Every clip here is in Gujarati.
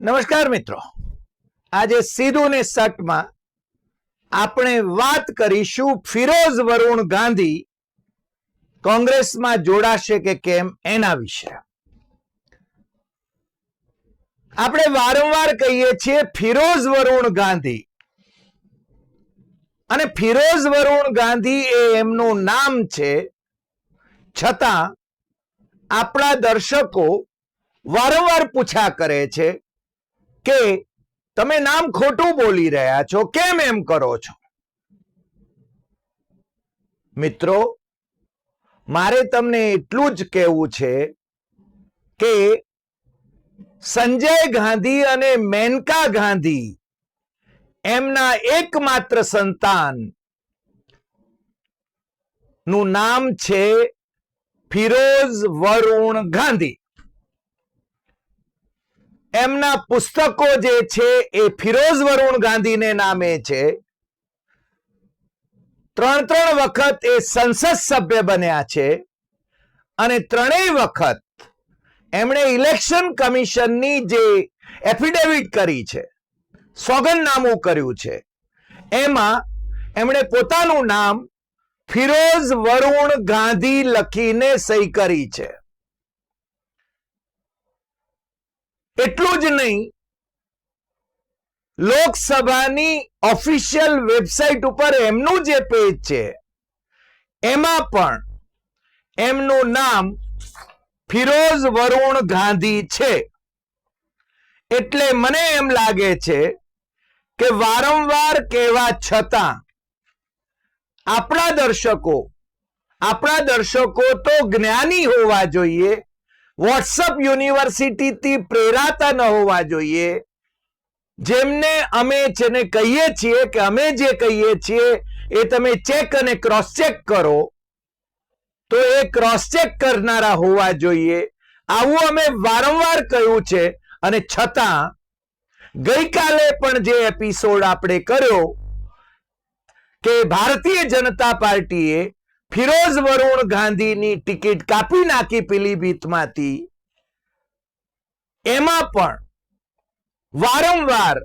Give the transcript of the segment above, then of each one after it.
નમસ્કાર મિત્રો. આજે સીધું ને સટમાં આપણે વાત કરીશું ફિરોઝ વરુણ ગાંધી કોંગ્રેસમાં જોડાશે કે કેમ એના વિશે. આપણે વારંવાર કહીએ છીએ ફિરોઝ વરુણ ગાંધી. અને ફિરોઝ વરુણ ગાંધી એ એમનું નામ છે. છતાં આપણા દર્શકો વારંવાર પૂછા કરે છે કે તમે નામ ખોટું બોલી રહ્યા છો, કેમ એમ કરો છો? મિત્રો, મારે તમને એટલું જ કહેવું છે કે સંજય ગાંધી અને મેનકા ગાંધી એમના એકમાત્ર સંતાનનું નામ છે ફિરોઝ વરુણ ગાંધી. એમના પુસ્તકો જે છે એ ફિરોઝ વરુણ ગાંધીને નામે છે. ત્રણ ત્રણ વખત એ સંસદ સભ્ય બન્યા છે અને ત્રણેય વખત એમણે ઇલેક્શન કમિશનની જે એફિડેવિટ કરી છે, સોગંદનામું કર્યું છે, એમાં એમણે પોતાનું નામ ફિરોઝ વરુણ ગાંધી લખીને સહી કરી છે. એટલું જ નહીં, લોકસભાની ઓફિશિયલ વેબસાઇટ ઉપર એમનું જે પેજ છે, એમાં પણ એમનું નામ ફિરોઝ વરુણ ગાંધી છે. એટલે મને એમ લાગે છે કે વારંવાર કહેવા છતાં આપણા દર્શકો આપણા દર્શકો તો જ્ઞાની હોવા જોઈએ વોટ્સઅપ યુનિવર્સિટીથી પ્રેરાતા ન હોવા જોઈએ. જેમને અમે જેને કહીએ છીએ કે અમે જે કહીએ છીએ એ તમે ચેક અને ક્રોસ ચેક કરો. તો એ ક્રોસ ચેક કરનારા હોવા જોઈએ. આવું અમે વારંવાર કહ્યું છે અને છતાં ગઈકાલે પણ જે એપિસોડ આપણે કર્યો કે ભારતીય જનતા પાર્ટીએ ફિરોઝ વરુણ ગાંધીની ટિકિટ કાપી નાખી પીલીભીતમાંથી એમાં પણ વારંવાર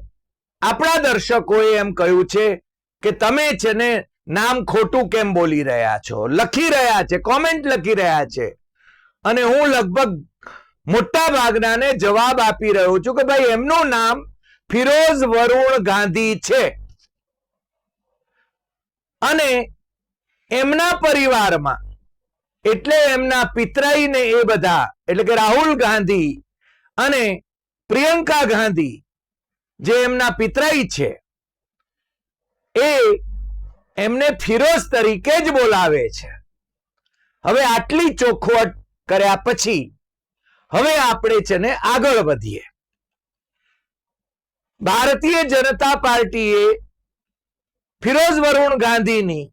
આપણા દર્શકોએ એમ કહ્યું છે કે તમે છે ને નામ ખોટું કેમ બોલી રહ્યા છો? લખી રહ્યા છે કોમેન્ટ લખી રહ્યા છે. અને હું લગભગ મોટા ભાગનાને જવાબ આપી રહ્યો છું કે ભાઈ એમનું નામ ફિરોઝ વરુણ ગાંધી છે. અને એમના પરિવારમાં. એટલે એમના પિતરાઈને એ બધા, એટલે કે રાહુલ ગાંધી અને પ્રિયંકા ગાંધી જે એમના પિતરાઈ છે, એ એમને ફિરોઝ તરીકે જ બોલાવે છે. હવે આટલી ચોખવટ કર્યા પછી, હવે આપણે છે ને આગળ વધીએ. ભારતીય જનતા પાર્ટીએ ફિરોઝ વરુણ ગાંધીની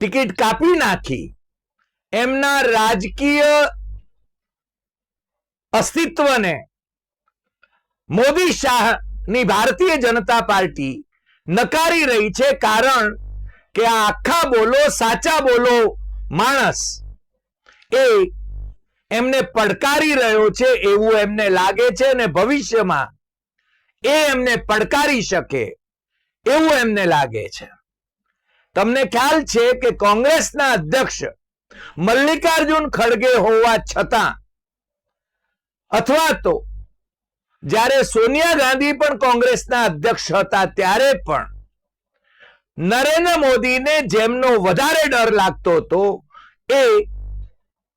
ટિકિટ કાપી નાખી. એમના રાજકીય અસ્તિત્વને મોદી શાહની ભારતીય જનતા પાર્ટી નકારી રહી છે કારણ કે આ આખા બોલો, સાચા બોલો માણસ એ એમને પડકારી રહ્યો છે એવું એમને લાગે છે અને ભવિષ્યમાં એ એમને પડકારી શકે એવું એમને લાગે છે. તમને ખ્યાલ છે કે કોંગ્રેસના અધ્યક્ષ મલ્લિકાર્જુન ખડગે હોવા છતાં અથવા તો જ્યારે સોનિયા ગાંધી પણ કોંગ્રેસના અધ્યક્ષ હતા ત્યારે પણ નરેન્દ્ર મોદીને જેમનો વધારે ડર લાગતો હતો એ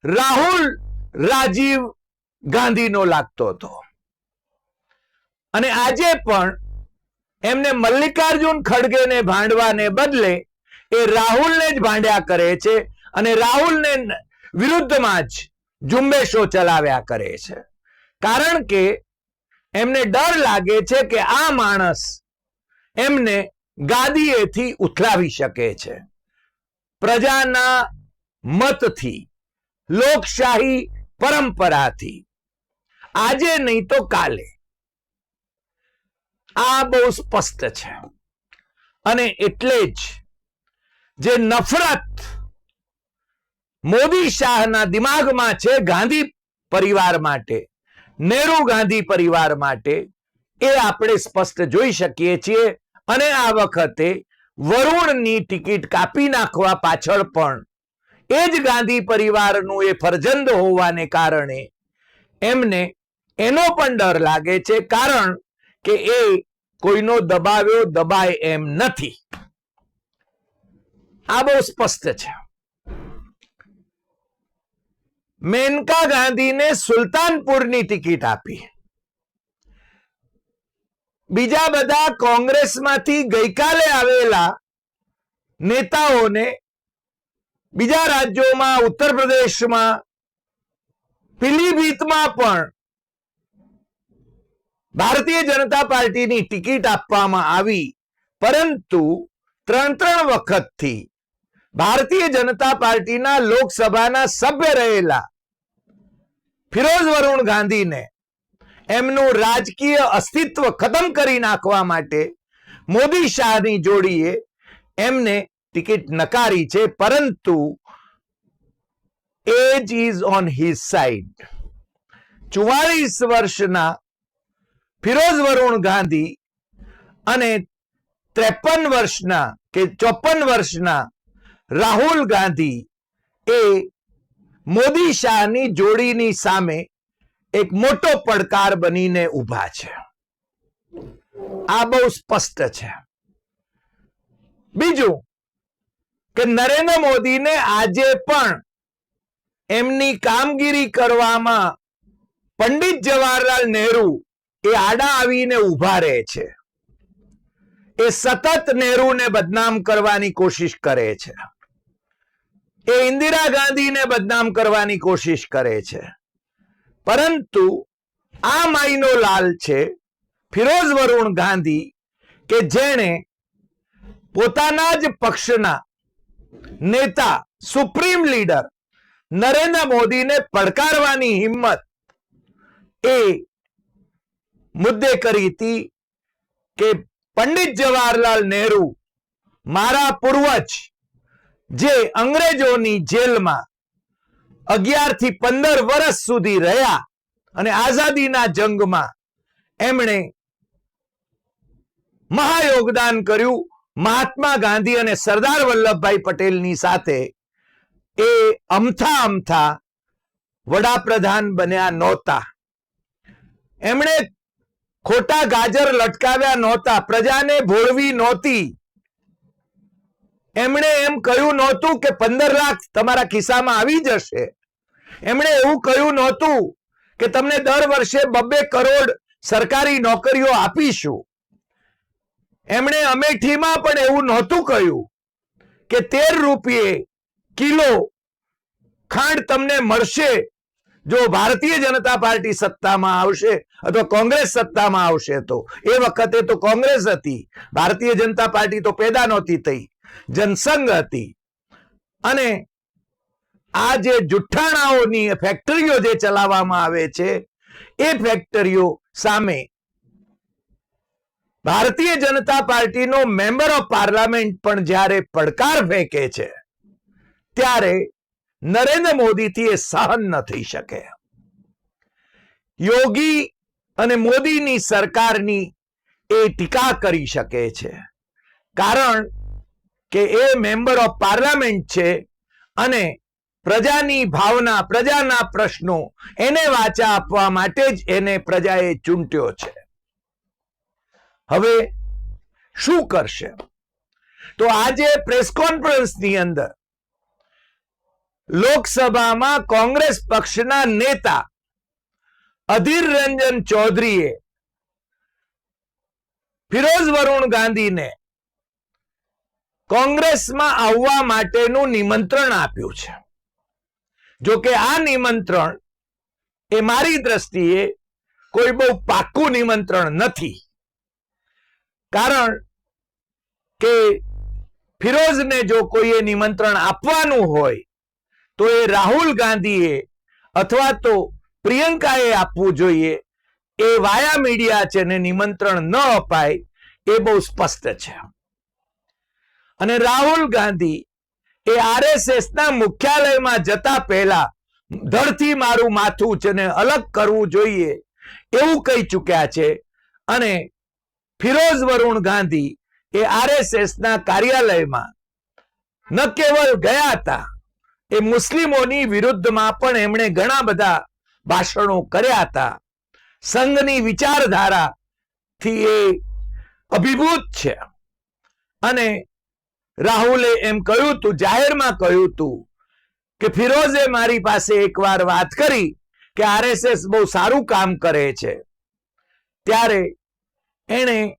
રાહુલ રાજીવ ગાંધીનો લાગતો હતો. અને આજે પણ એમને મલ્લિકાર્જુન ખડગેને ભાંડવાને બદલે એ રાહુલને જ ભાંડ્યા કરે છે અને રાહુલને વિરુદ્ધમાં જ ઝુંબેશો ચલાવ્યા કરે છે. કારણ કે એમને ડર લાગે છે કે આ માણસ એમને ગાદીએથી ઉથલાવી શકે છે. પ્રજાના મતથી, લોકશાહી પરંપરાથી. આજે નહીં તો કાલે. આ બહુ સ્પષ્ટ છે. અને એટલે જ જે નફરત મોદી શાહના દિમાગમાં છે ગાંધી પરિવાર માટે, નેહરુ ગાંધી પરિવાર માટે, એ આપણે સ્પષ્ટ જોઈ શકીએ છીએ. અને આ વખતે વરુણની ટિકિટ કાપી નાખવા પાછળ પણ એ જ ગાંધી પરિવારનું એ ફરજંદ હોવાને કારણે એમને એનો પણ ડર લાગે છે. કારણ કે એ કોઈનો દબાવ્યો, દબાય એમ નથી. આ બહુ સ્પષ્ટ છે. મેનકા ગાંધીને સુલતાનપુરની ટિકિટ આપી. બીજા બધા કોંગ્રેસમાંથી ગઈકાલે આવેલા નેતાઓને બીજા રાજ્યોમાં, ઉત્તર પ્રદેશમાં, પીલીભીતમાં પણ ભારતીય જનતા પાર્ટીની ટિકિટ આપવામાં આવી. પરંતુ ત્રણ ત્રણ વખતથી ભારતીય જનતા પાર્ટીના લોકસભાના સભ્ય રહેલા ફિરોઝ વરુણ ગાંધીને એમનું રાજકીય અસ્તિત્વ ખતમ કરી નાખવા માટે મોદી શાહની જોડીએ એમને ટિકિટ નકારી છે, પરંતુ age is on his side ચુવાલીસ વર્ષના ફિરોઝ વરુણ ગાંધી અને ત્રેપન વર્ષના કે ચોપન વર્ષના રાહુલ ગાંધી એ મોદી શાહની જોડીની સામે એક મોટો પડકાર બનીને ઊભા છે. આ બહુ સ્પષ્ટ છે. બીજું કે નરેન્દ્ર મોદીને આજે પણ એમની કામગીરી કરવામાં પંડિત જવાહરલાલ નહેરુ એ આડા આવીને ઊભા રહે છે. એ સતત નહેરુને બદનામ કરવાની કોશિશ કરે છે. એ ઇન્દિરા ગાંધીને બદનામ કરવાની કોશિશ કરે છે. પરંતુ આ માઈનો લાલ છે, ફિરોઝ વરુણ ગાંધી, કે જેણે પોતાના જ પક્ષના નેતા, સુપ્રીમ લીડર નરેન્દ્ર મોદીને પડકારવાની હિંમત એ મુદ્દે કરી હતી કે પંડિત જવાહરલાલ નહેરુ મારા પૂર્વજ જે અંગ્રેજોની જેલમાં અગિયારથી પંદર વર્ષ સુધી રહ્યા અને આઝાદીના જંગમાં એમણે મહાયોગદાન કર્યું મહાત્મા ગાંધી અને સરદાર વલ્લભભાઈ પટેલની સાથે. એ અમથા અમથા વડાપ્રધાન બન્યા નહોતા. એમણે ખોટા ગાજર લટકાવ્યા નહોતા. પ્રજાને ભોળવી નહોતી. એમણે એમ કહ્યું નહોતું કે પંદર લાખ તમારા ખિસ્સામાં આવી જશે. એમણે એવું કહ્યું નહોતું કે તમને દર વર્ષે બબ્બે કરોડ સરકારી નોકરીઓ આપીશું. એમણે અમેઠીમાં પણ એવું નહોતું કહ્યું કે તેર રૂપિયે કિલો ખાંડ તમને મળશે જો ભારતીય જનતા પાર્ટી સત્તામાં આવશે અથવા કોંગ્રેસ સત્તામાં આવશે તો. એ વખતે તો કોંગ્રેસ હતી. ભારતીય જનતા પાર્ટી તો પેદા નહોતી થઈ. જનસંઘ હતી. અને આ જે જુઠ્ઠાણાઓની ફેક્ટરીઓ જે ચલાવવામાં આવે છે, એ ફેક્ટરીઓ સામે ભારતીય જનતા પાર્ટીનો મેમ્બર ઓફ પાર્લામેન્ટ પણ જ્યારે પડકાર ફેંકે છે, ત્યારે નરેન્દ્ર મોદીથી એ સહન ન થઈ શકે. યોગી અને મોદીની સરકારની એ ટીકા કરી શકે છે. કારણ કે એ મેમ્બર ઓફ પાર્લામેન્ટ છે અને પ્રજાની ભાવના, પ્રજાના પ્રશ્નો એને વાચા આપવા માટે જ એને પ્રજાએ ચૂંટ્યો છે. હવે શું કરશે? તો આજે પ્રેસ કોન્ફરન્સની અંદર લોકસભામાં કોંગ્રેસ પક્ષના નેતા અધીર રંજન ચૌધરીએ ફિરોઝ વરુણ ગાંધીને કોંગ્રેસમાં આવવા માટેનું નિમંત્રણ આપ્યું છે. જો કે આ નિમંત્રણ એ મારી દ્રષ્ટિએ કોઈ બહુ પાક્કું નિમંત્રણ નથી. કારણ કે ફિરોઝને જો કોઈએ નિમંત્રણ આપવાનું હોય, તો એ રાહુલ ગાંધીએ અથવા તો પ્રિયંકાએ આપવું જોઈએ. એ વાયા મીડિયા છે ને નિમંત્રણ ન અપાય, એ બહુ સ્પષ્ટ છે. અને રાહુલ ગાંધી એ આરએસએસ ના મુખ્યાલયમાં જતા પહેલા ધરથી મારું માથું છે ને અલગ કરવું જોઈએ એવું કહી ચૂક્યા છે. અને ફિરોઝ વરુણ ગાંધી એ આરએસએસ ના કાર્યાલયમાં ન કેવલ ગયા હતા, એ મુસ્લિમોની વિરુદ્ધમાં પણ એમણે ઘણા બધા ભાષણો કર્યા હતા. સંઘની વિચારધારા થી એ અભિભૂત છે. અને રાહુલે એમ કહ્યું તું, જાહેરમાં કહ્યું તું કે ફિરોઝે મારી પાસે એકવાર વાત કરી કે આરએસએસ બહુ સારું કામ કરે છે. ત્યારે એણે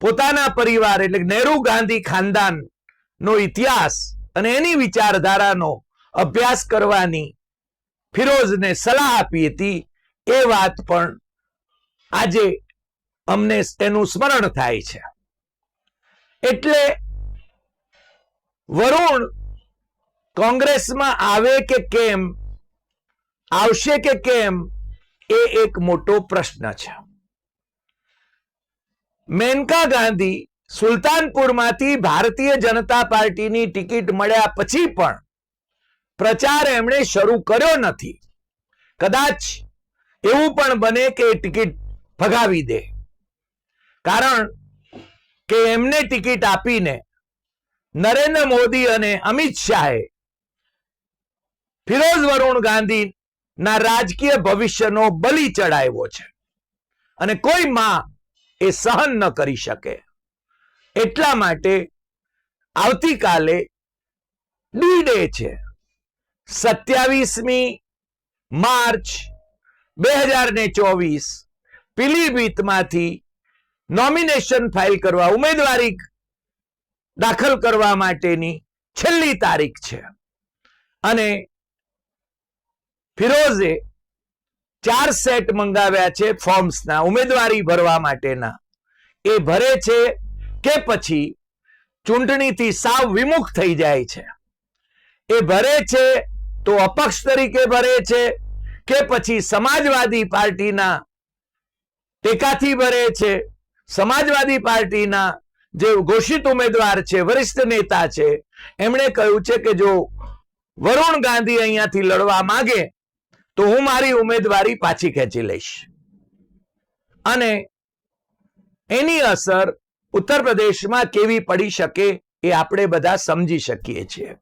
પોતાના પરિવાર એટલે નેહરુ ગાંધી ખાનદાન નો ઇતિહાસ અને એની વિચારધારાનો અભ્યાસ કરવાની ફિરોઝને સલાહ આપી હતી. એ વાત પણ આજે અમને તેનું સ્મરણ થાય છે. એટલે વરુણ કોંગ્રેસમાં આવે કે કેમ, આવશે કે કેમ, એ એક મોટો પ્રશ્ન છે. મેનકા ગાંધી સુલતાનપુરમાંથી ભારતીય જનતા પાર્ટીની ટિકિટ મળ્યા પછી પણ પ્રચાર એમણે શરૂ કર્યો નથી. કદાચ એવું પણ બને કે ટિકિટ ભગાવી દે. કારણ કે એમને ટિકિટ આપીને નરેન્દ્ર મોદી અને અમિત શાહે. ફિરોઝ વરુણ ગાંધી ના રાજકીય ભવિષ્યનો બલી ચડાવ્યો છે. અને કોઈ માં એ સહન ન કરી શકે. એટલા માટે આવતીકાલે ડી ડે છે. સત્યાવીસમી માર્ચ બે હજાર ને ચોવીસ પીલીભીતમાંથી નોમિનેશન ફાઇલ કરવા ઉમેદવારી દાખલ કરવા માટેની છેલ્લી તારીખ છે. અને ફિરોઝે ચાર સેટ મંગાવ્યા છે ફોર્મ્સના, ઉમેદવારી ભરવા માટેના. એ ભરે છે કે પછી ચૂંટણીથી સાવ વિમુખ થઈ જાય છે. એ ભરે છે તો અપક્ષ તરીકે ભરે છે કે પછી સમાજવાદી પાર્ટીના ટેકાથી ભરે છે, સમાજવાદી પાર્ટીના જે ઘોષિત ઉમેદવાર છે, વરિષ્ઠ નેતા છે, એમણે કહ્યું છે કે જો વરુણ ગાંધી અહીંયાથી લડવા માંગે, તો હું મારી ઉમેદવારી પાછી ખેંચી લઈશ. અને એની અસર ઉત્તર પ્રદેશમાં કેવી પડી શકે એ આપણે બધા સમજી શકીએ છીએ.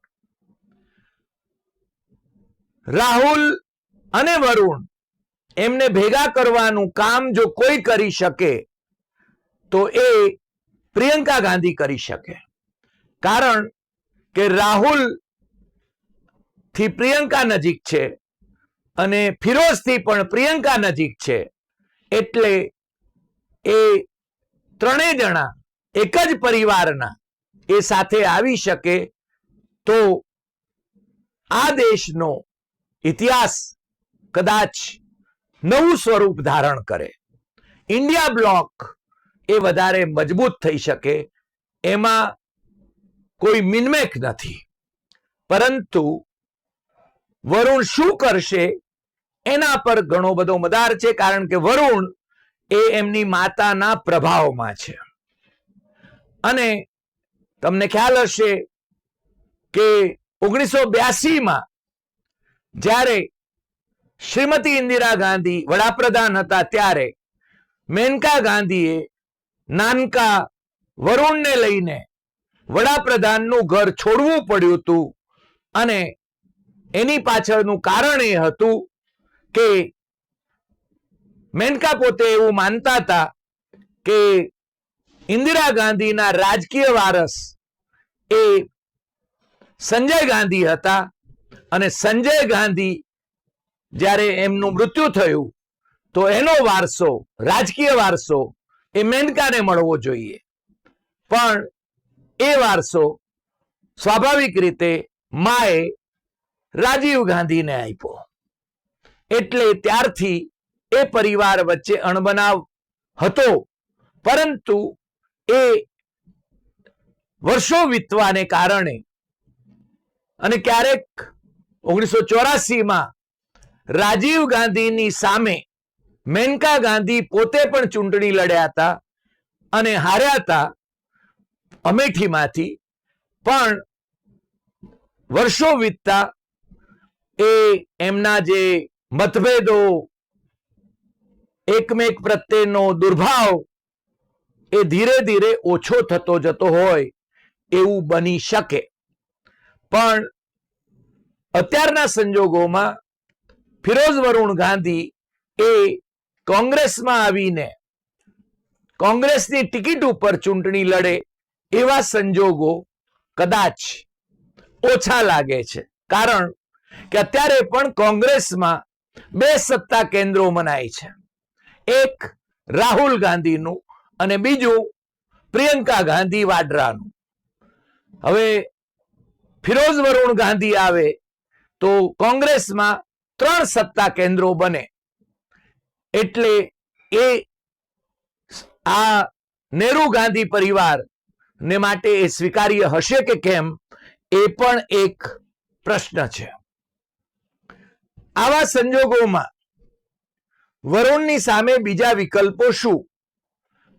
રાહુલ અને વરુણ એમને ભેગા કરવાનું કામ જો કોઈ કરી શકે, તો એ પ્રિયંકા ગાંધી કરી શકે. કારણ કે રાહુલથી પ્રિયંકા નજીક છે અને ફિરોઝથી પણ પ્રિયંકા નજીક છે. એટલે એ ત્રણેય જણા એક જ પરિવારના એ સાથે આવી શકે તો આ દેશનો ઇતિહાસ કદાચ નવું સ્વરૂપ ધારણ કરે. ઇન્ડિયા બ્લોક એ વધારે મજબૂત થઈ શકે, એમાં કોઈ મિનમેક નથી. પરંતુ વરુણ શું કરશે એના પર ઘણો બધો મદાર છે, કારણ કે વરુણ એ એમની માતાના પ્રભાવમાં છે. અને તમને ખ્યાલ હશે કે ઓગણીસો બ્યાસીમાં જ્યારે શ્રીમતી ઇન્દિરા ગાંધી વડાપ્રધાન હતા ત્યારે મેનકા ગાંધીએ નાનકા વરુણને લઈને વડાપ્રધાનનું ઘર છોડવું પડ્યું હતું. અને એની પાછળનું કારણ એ હતું કે મેનકા પોતે એવું માનતા હતા કે ઇન્દિરા ગાંધીના રાજકીય વારસ એ સંજય ગાંધી હતા. અને સંજય ગાંધી જ્યારે એમનું મૃત્યુ થયું તો એનો વારસો રાજકીય વારસો એ મેનકાને મળવો જોઈએ. પણ એ વારસો સ્વાભાવિક રીતે માએ રાજીવ ગાંધીને આપ્યો. એટલે ત્યારથી એ પરિવાર વચ્ચે અણબનાવ હતો. પરંતુ એ વર્ષો વીતવાને કારણે અને ક્યારેક ઓગણીસો ચોરાસીમાં રાજીવ ગાંધીની સામે મેનકા ગાંધી પોતે પણ ચૂંટણી લડ્યા હતા અને હાર્યા હતા અમેઠીમાંથી. પણ વર્ષો વીતતા એ એમના જે મતભેદો, એકમેક પ્રત્યેનો દુર્ભાવ એ ધીરે ધીરે ઓછો થતો જતો હોય એવું બની શકે. પણ અત્યારના સંજોગોમાં ફિરોઝ વરુણ ગાંધી એ કોંગ્રેસમાં આવીને કોંગ્રેસની ટિકિટ ઉપર ચૂંટણી લડે એવા સંજોગો કદાચ ઓછા લાગે છે. કારણ કે અત્યારે પણ કોંગ્રેસમાં બે સત્તા કેન્દ્રો મનાય છે. એક રાહુલ ગાંધીનું અને બીજું પ્રિયંકા ગાંધી વાડરાનું. હવે ફિરોઝ વરુણ ગાંધી આવે તો કોંગ્રેસમાં ત્રણ સત્તા કેન્દ્રો બને. એટલે એ આ નેહરુ ગાંધી પરિવાર ને માટે એ સ્વીકાર્ય હશે કે કેમ, એ પણ એક પ્રશ્ન છે. આવા સંજોગોમાં વરુણની સામે બીજા વિકલ્પો શું?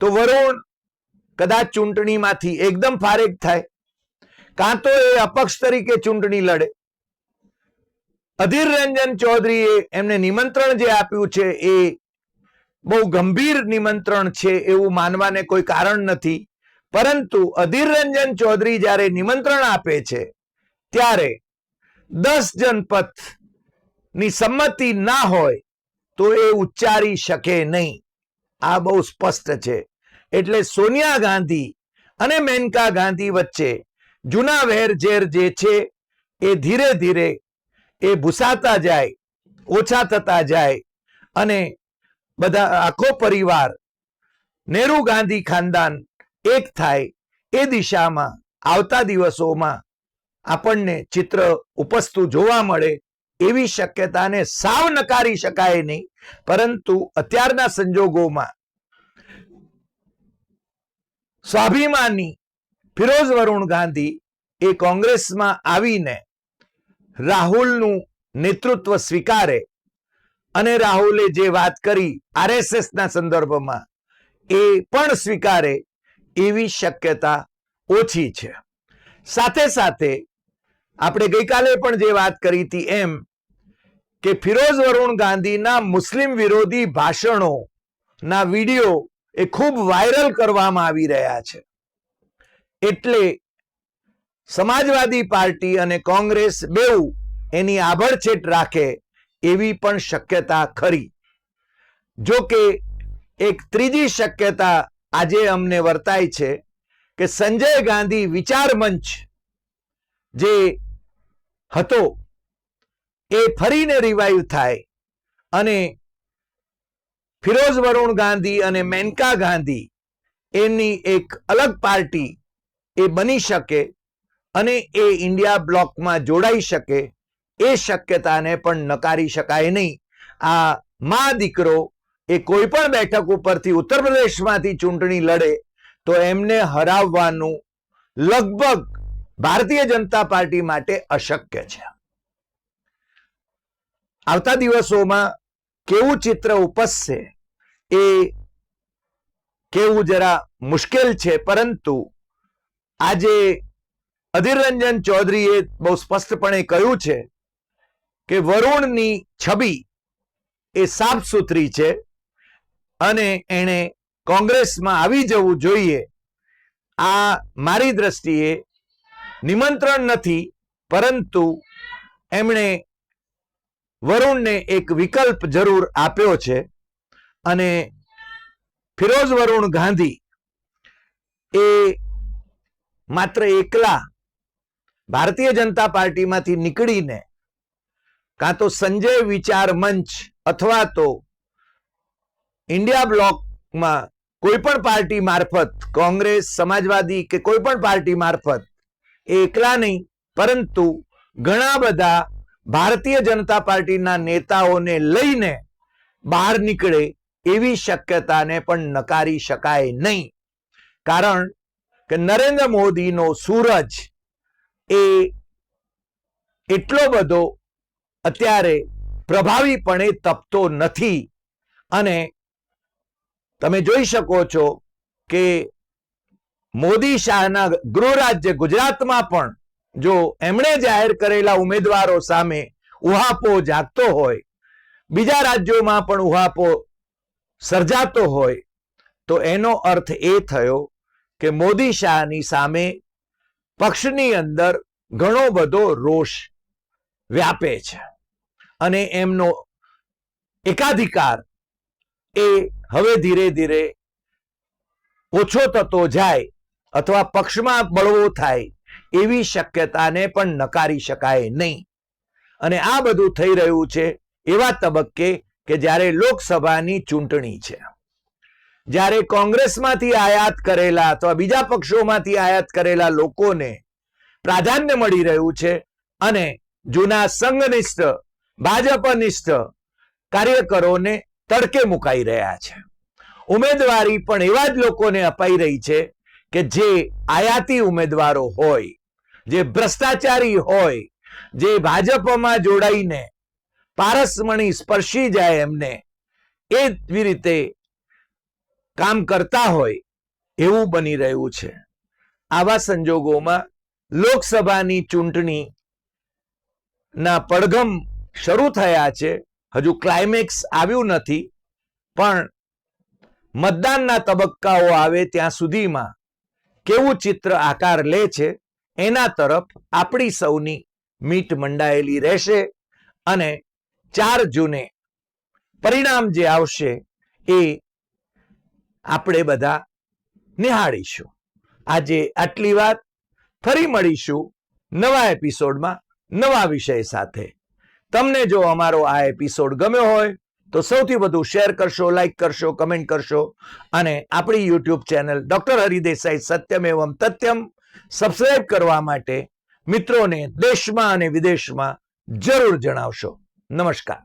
તો વરુણ કદાચ ચૂંટણીમાંથી એકદમ ફારેક થાય, કાં તો એ અપક્ષ તરીકે ચૂંટણી લડે. અધીર રંજન ચૌધરીએ એમને નિમંત્રણ જે આપ્યું છે એ બહુ ગંભીર નિમંત્રણ છે એવું માનવાને કોઈ કારણ નથી. પરંતુ અધીર રંજન ચૌધરી જ્યારે નિમંત્રણ આપે છે, ત્યારે દસ જનપથની સંમતિ ના હોય તો એ ઉચ્ચારી શકે નહીં. આ બહુ સ્પષ્ટ છે. એટલે સોનિયા ગાંધી અને મેનકા ગાંધી વચ્ચે જૂના વેર ઝેર જે છે, એ ધીરે ધીરે એ ભૂસાતા જાય, ઓછા થતા જાય અને બધા, આખો પરિવાર, નેહરુ ગાંધી ખાનદાન એક થાય એ દિશામાં આવતા દિવસોમાં આપણને ચિત્ર ઉપસતું જોવા મળે એવી શક્યતાને સાવ નકારી શકાય નહીં. પરંતુ અત્યારના સંજોગોમાં સ્વાભિમાની ફિરોઝ વરુણ ગાંધી એ કોંગ્રેસમાં આવીને રાહુલનું નેતૃત્વ સ્વીકારે અને રાહુલે જે વાત કરી આરએસએસ ના સંદર્ભમાં, એ પણ સ્વીકારે એવી શક્યતા ઓછી છે. સાથે સાથે આપણે ગઈકાલે પણ જે વાત કરી હતી એમ કે ફિરોઝ વરુણ ગાંધીના મુસ્લિમ વિરોધી ભાષણો ના વીડિયો એ ખૂબ વાયરલ કરવામાં આવી રહ્યા છે. એટલે સમાજવાદી પાર્ટી અને કોંગ્રેસ બેઉ એની આભડછેટ રાખે એવી પણ શક્યતા ખરી. જો કે, એક ત્રીજી શક્યતા આજે અમને વર્તાય છે કે સંજય ગાંધી વિચાર મંચ જે હતો, એ ફરીને રિવાઈવ થાય અને ફિરોઝ વરુણ ગાંધી અને મેનકા ગાંધી એની એક અલગ પાર્ટી એ બની શકે અને એ ઇન્ડિયા બ્લોકમાં જોડાઈ શકે એ શક્યતાને પણ નકારી શકાય નહીં. આ મા દીકરો એ કોઈ પણ બેઠક ઉપરથી ઉત્તર પ્રદેશમાંથી ચૂંટણી લડે તો એમને હરાવવાનું લગભગ ભારતીય જનતા પાર્ટી માટે અશક્ય છે. આવતા દિવસોમાં કેવું ચિત્ર ઉપસશે એ કેવું જરા મુશ્કેલ છે, પરંતુ આજે અધીર રંજન ચૌધરીએ બહુ સ્પષ્ટપણે કહ્યું છે કે વરુણની છબી એ સાફ સુથરી છે અને એણે કોંગ્રેસમાં આવી જવું જોઈએ, આ મારી દ્રષ્ટિએ નિમંત્રણ નથી, પરંતુ એમણે વરુણને એક વિકલ્પ જરૂર આપ્યો છે અને ફિરોઝ વરુણ ગાંધી એ માત્ર એકલા ભારતીય જનતા પાર્ટીમાંથી નીકળીને કાં તો સંજય વિચાર મંચ અથવા તો ઇન્ડિયા બ્લોકમાં કોઈ પણ પાર્ટી મારફત, કોંગ્રેસ, સમાજવાદી કે કોઈ પણ પાર્ટી મારફત, એ એકલા નહીં, પરંતુ ઘણા બધા ભારતીય જનતા પાર્ટીના નેતાઓને લઈને બહાર નીકળે એવી શક્યતાને પણ નકારી શકાય નહીં. કારણ કે નરેન્દ્ર મોદીનો સૂરજ એ એટલો બધો અત્યારે પ્રભાવીપણે તપતો નથી. અને તમે જોઈ શકો છો કે મોદી શાહના ગૃહ રાજ્ય ગુજરાતમાં પણ જો એમણે જાહેર કરેલા ઉમેદવારો સામે ઉહાપો જાગતો હોય, બીજા રાજ્યોમાં પણ ઉહાપો સર્જાતો હોય, તો એનો અર્થ એ થયો કે મોદી શાહની સામે પક્ષની અંદર ઘણો બધો રોષ વ્યાપે છે. અને એમનો એકાધિકાર એ હવે ધીરે ધીરે ઓછો થતો જાય અથવા પક્ષમાં બળવો થાય એવી શક્યતાને પણ નકારી શકાય નહીં. અને આ બધું થઈ રહ્યું છે એવા તબક્કે કે જ્યારે લોકસભાની ચૂંટણી છે. જ્યારે કોંગ્રેસમાંથી આયાત કરેલા અથવા બીજા પક્ષોમાંથી આયાત કરેલા લોકોને પ્રાધાન્ય મળી રહ્યું છે અને જૂના સંઘનિષ્ઠ ભાજપનિષ્ઠ કાર્યકરોને તડકે મુકાઈ રહ્યા છે. ઉમેદવારી પણ એવા જ લોકોને અપાઈ રહી છે કે જે આયાતી ઉમેદવારો હોય, જે ભ્રષ્ટાચારી હોય, જે ભાજપમાં જોડાઈને પારસમણી સ્પર્શી જાય એમને, એ રીતે કામ કરતા હોય એવું બની રહ્યું છે. આવા સંજોગોમાં લોકસભાની ચૂંટણી ના પડઘમ શરૂ થયા છે. હજુ ક્લાઇમેક્સ આવ્યું નથી. પણ મતદાનના તબક્કાઓ આવે ત્યાં સુધીમાં કેવું ચિત્ર આકાર લે છે એના તરફ આપણી સૌની મીટ મંડાયેલી રહેશે અને ચાર જૂને પરિણામ જે આવશે એ આપણે બધા નિહાળીશું. આજે આટલી વાત. ફરી મળીશું નવા એપિસોડમાં નવા વિષય સાથે. તમને જો અમારો આ એપિસોડ ગમ્યો હોય, તો સૌથી વધુ શેર કરશો લાઈક કરશો કમેન્ટ કરશો, અને આપણી યુટ્યુબ ચેનલ ડોક્ટર હરિદેસાઈ સત્યમ એવમ તત્યમ સબસ્ક્રાઇબ કરવા માટે મિત્રોને દેશમાં અને વિદેશમાં જરૂર જણાવશો. નમસ્કાર.